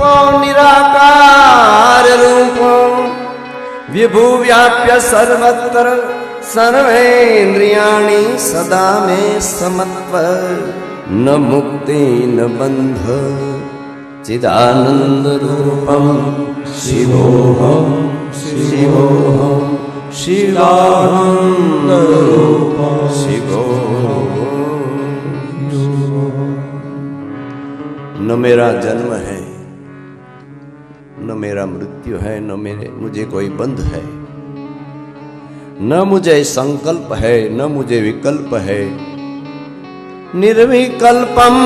रूप निराकार रूप विभु व्याप्य सर्वत्र सर्वेन्द्रिया सदा मे समत्व, न मुक्ति, न बंध चिदानंद रूपम शिवोहम शिवोहम शिवानंद शिवो न मेरा जन्म है न मेरा मृत्यु है न मेरे मुझे कोई बंध है न मुझे संकल्प है न मुझे विकल्प है निर्विकल्पम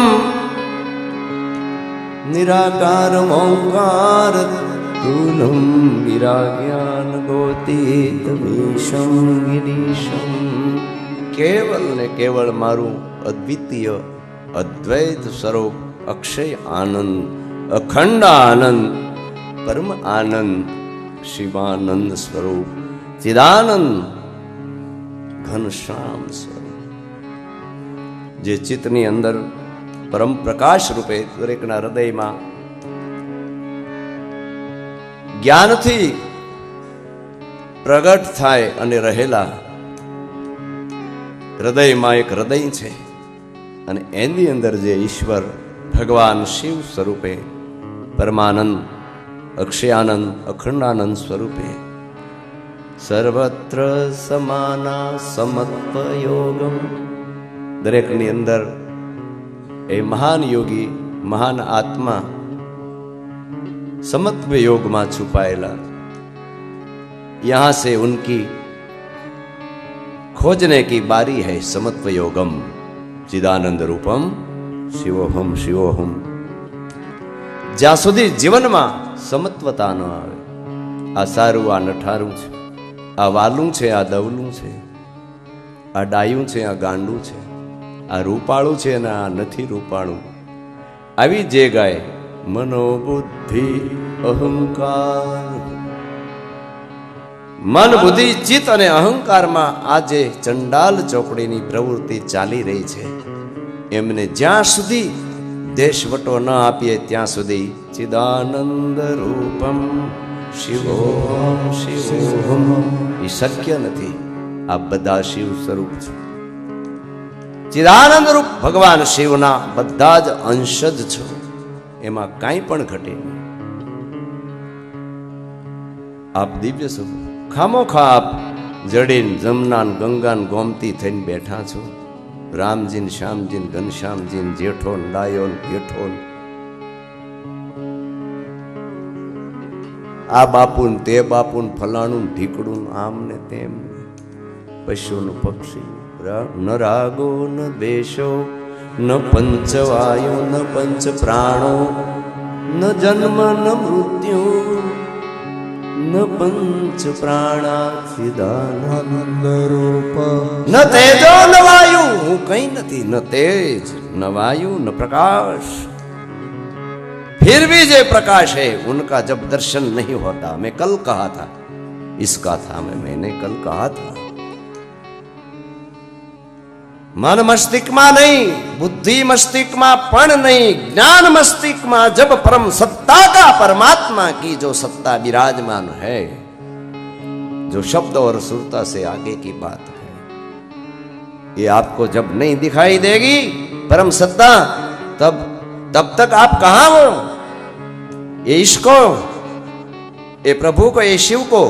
निराकार ओंकार तुलम विराज्ञान गोतीत मीशम गिरीशम કેવલ ને કેવળ મારું અદ્વિતીય અદ્વૈત સ્વરૂપ અક્ષય આનંદ અખંડ આનંદ પરમ આનંદ, શિવાનંદ સ્વરૂપ, ચિદાનંદ ઘનશ્યામ સ્વરૂપ. જે ચિત્તની અંદર પરમ પ્રકાશ રૂપે દરેકના હૃદયમાં જ્ઞાનથી પ્રગટ થાય અને રહેલા હૃદયમાં એક હૃદય છે અને એની અંદર જે ઈશ્વર ભગવાન શિવ સ્વરૂપે પરમાનંદ અક્ષયાનંદ અખંડાનંદ સ્વરૂપે સર્વત્ર સમાના સમત્વ યોગમ દરેકની અંદર એ મહાન યોગી મહાન આત્મા समत्व योग में छुपाएला यहां से उनकी खोजने की बारी है समत्व योगम चिदानंद रूपम શિવોહમ શિવોહમ જ્યાં સુધી જીવનમાં સમત્વતા ન આવે. આ સારું, આ નઠારું છે. આ વાલું છે, આ દવલું છે. આ ડાયું છે, આ ગાંડું છે. આ રૂપાળું છે અને આ નથી રૂપાળું. આવી જે ગાય, મનોબુદ્ધિ, અહંકાર. મન બુદ્ધિ ચિત્ત અને અહંકારમાં આજે ચંડાલ ચોકડીની પ્રવૃત્તિ ચાલી રહી છે, એમને જ્યાં સુધી દેશવટો ન આપીએ ત્યાં સુધી ચિદાનંદ રૂપમ શિવોમ શિવોમ એ શક્ય નથી. આ બધા શિવ સ્વરૂપ છે. ચિદાનંદ રૂપ ભગવાન શિવના બધા જ અંશ જ છો. એમાં કાંઈ પણ ઘટે નહીં. આપ દિવ્ય સ્વરૂપ. ખામોખા આપ જડીન જમનાન ગંગાન ગોમતી થઈને બેઠા છો. રામજીન, શ્યામજીન, ઘનશ્યામજીન જેઠો ડાયોન જેઠોન આ બાપુન, તે બાપુન, ફલાણું, ઢીકડું આમ ને તેમ પશુનું પક્ષી. ન રાગો, ન દેશો ન પંચવાયુ ન પંચ પ્રાણો, ન જન્મ, ન મૃત્યુ ન પંચ પ્રાણાચિદાન આનંદ રૂપ ન તેજો ન વાયુ હું કઈ નથી ન तेज न वायु न प्रकाश फिर भी जो प्रकाश है उनका जब दर्शन नहीं होता मैं कल कहा था इसका था मैं मैंने कल कहा था मन मस्तिष्क में नहीं, बुद्धि मस्तिष्क में पण नहीं, ज्ञान मस्तिष्क में जब परम सत्ता का परमात्मा की जो सत्ता विराजमान है, जो शब्द और सुरता से आगे की बात है, ये आपको जब नहीं दिखाई देगी परम सत्ता, तब तब तक आप कहा हो? ये इसको ये प्रभु को, ये शिव को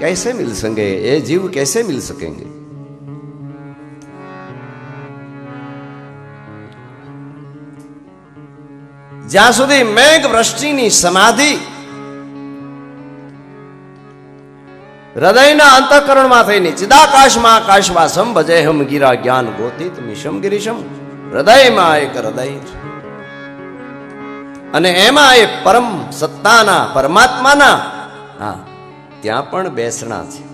कैसे मिल सकेंगे ये जीव कैसे मिल सकेंगे? જ્યાં સુધી મેઘ વૃષ્ટિની સમાધિ હૃદયના અંતઃકરણમાં થઈને ચિદાકાશમાં આકાશવાસમ ભજે હમ ગીરા જ્ઞાન ગોતિત મિશમ ગિરીશમ. હૃદયમાં એક હૃદય અને એમાં એ પરમ સત્તાના, પરમાત્માના, હા, ત્યાં પણ બેસણા છે.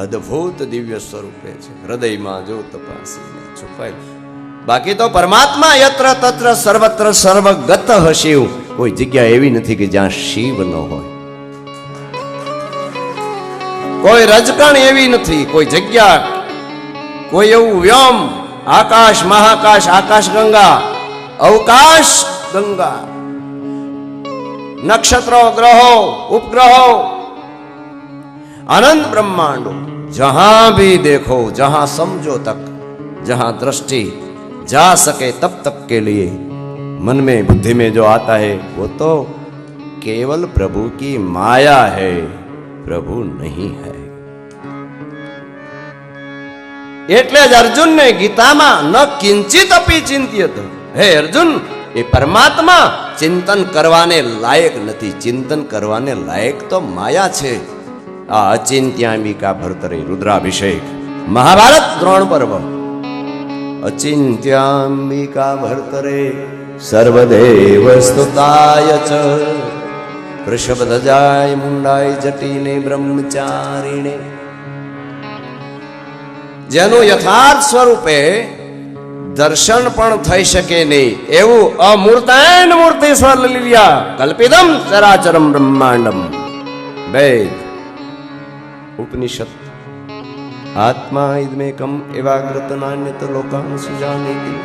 અદ્ભુત દિવ્ય સ્વરૂપે છે. હૃદયમાં જો તપાસી છુપાયેલ. બાકી તો પરમાત્મા યત્ર તત્ર સર્વત્ર સર્વગત શિવ. કોઈ જગ્યા એવી નથી કે જ્યાં શિવ ન હોય. કોઈ રજકણ એવી નથી, કોઈ જગ્યા, કોઈ એવું વ્યોમ, આકાશ, મહાકાશ, આકાશ ગંગા, અવકાશ ગંગા. નક્ષત્રો, ગ્રહો, ઉપગ્રહો આનંદ બ્રહ્માંડો, જહાં ભી દેખો, જહાં સમજો તક, જહાં દ્રષ્ટિ जा सके तब तक के लिए मन में बुद्धि में जो आता है वो तो केवल प्रभु की माया है प्रभु नहीं है એટલે જ અર્જુનને ગીતામાં ન કિંચિત અપી ચિંત્યત હે અર્જુન એ પરમાત્મા ચિંતન કરવાને લાયક નથી ચિંતન કરવાને લાયક તો માયા છે આ અચિંત્યાંબિકા ભરતરે રુદ્રાભિષેક મહાભારત દ્રોણ પર્વ અચિંત્યાંબિકા ભર્તરે સર્વદેવ સ્તુતાય ચ વૃષભધજાય મુંડાય જટીને બ્રહ્મચારીણે જેનું યથાર્થ સ્વરૂપે દર્શન પણ થઈ શકે નહીં. એવું અમૂર્તાયન મૂર્તિ સ્વલિયા કલ્પિતમ ચરાચરમ બ્રહ્માંડમ. વેદ ઉપનિષદ. આત્મા ઇદમેકમ એવાગ્રત નાન્યત લોકાન સુજાનીતિ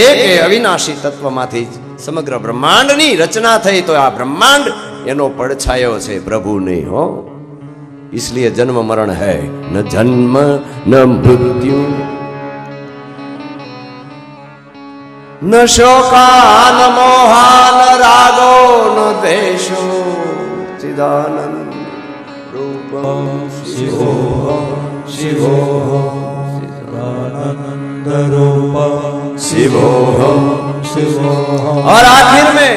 એક એ અવિનાશી તત્વમાંથી જ સમગ્ર બ્રહ્માંડની રચના થઈ તો આ બ્રહ્માંડ એનો પડછાયો છે પ્રભુ નહીં હો इसलिए जन्म मरण है न जन्म न मृत्यु न शोका न मोहा न रागो न द्वेषो चिदानंद रूप शिवो शिवो आनन्दरूप शिवो शिवोऽहम् और आखिर में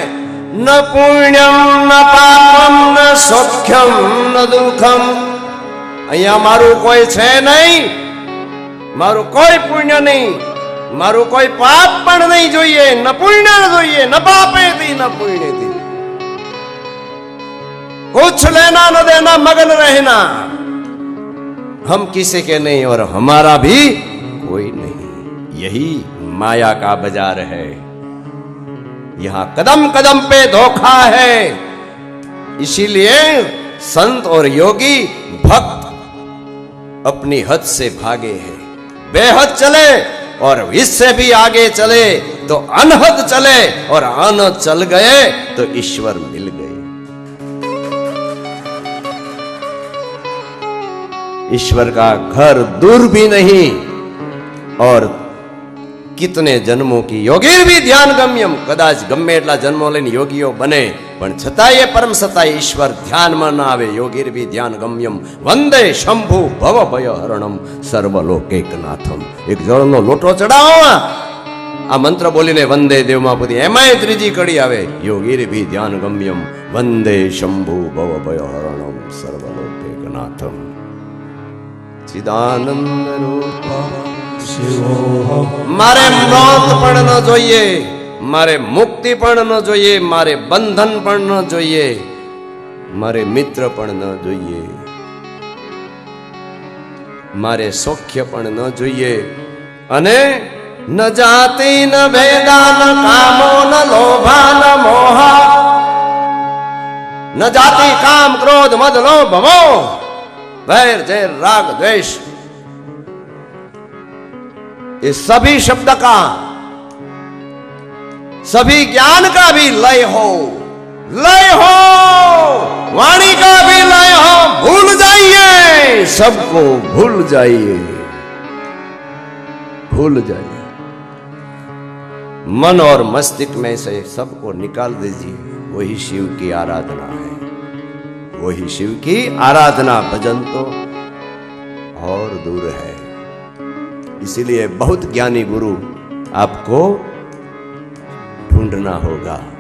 न पुण्यम न पापम न सौख्यम ન દુઃખમ અહીંયા મારું કોઈ છે નહીં મારું કોઈ પુણ્ય નહીં મારું કોઈ પાપ પણ નહીં જોઈએ ન પુણ્ય જોઈએ ન પાપેથી ન પુણ્યથી कुछ लेना न देना मगन रहना हम किसी के नहीं और हमारा भी कोई नहीं। यही माया का बाज़ार है। यहाँ कदम कदम पे धोखा है। इसीलिए संत और योगी भक्त अपनी हद से भागे हैं। बेहद चले और इससे भी आगे चले तो अनहद चले और अनहद चल गए तो ईश्वर मिल ईश्वर का घर दूर भी नहीं और કિતને જન્મો કી યોગીર બી ધ્યાન ગમ્યમ કદાચ ગમે એટલા જન્મો લઈને યોગીઓ બને પણ છતાંય પરમ સતાય ઈશ્વર ધ્યાનમાં ના આવે યોગીર બી ધ્યાન ગમ્યમ વંદે શંભુ ભવ ભય હરણમ સર્વલોકેકનાથમ એક જળનો લોટો ચડાવો આ મંત્ર બોલીને વંદે દેવમાં પૂરી એમાંય ત્રીજી કડી આવે યોગીર ભી ધ્યાન ગમ્યમ વંદે શંભુ ભવ ભય હરણમ સર્વલોકેકનાથમ મારે મોત પણ ન જોઈએ, મારે મુક્તિ પણ ન જોઈએ, મારે બંધન પણ ન જોઈએ, મારે મિત્ર પણ ન જોઈએ. મારે સૌખ્ય પણ ન જોઈએ, અને ન જાતિ, ન ભેદા, ન કામો, ન લોભા, ન મોહા, ન જાતિ, કામ, ક્રોધ, મદ, લોભ, મોહ वैर जैर राग, द्वेष। ये सभी शब्द का, सभी ज्ञान का भी लय हो। लय हो! वाणी का भी लय हो। भूल जाइए! सबको भूल जाइए। भूल जाइए। मन और मस्तिष्क में से सबको निकाल दीजिए। वही शिव की आराधना है। वही शिव की आराधना भजन तो और दूर है। इसीलिए बहुत ज्ञानी गुरु आपको ढूंढना होगा।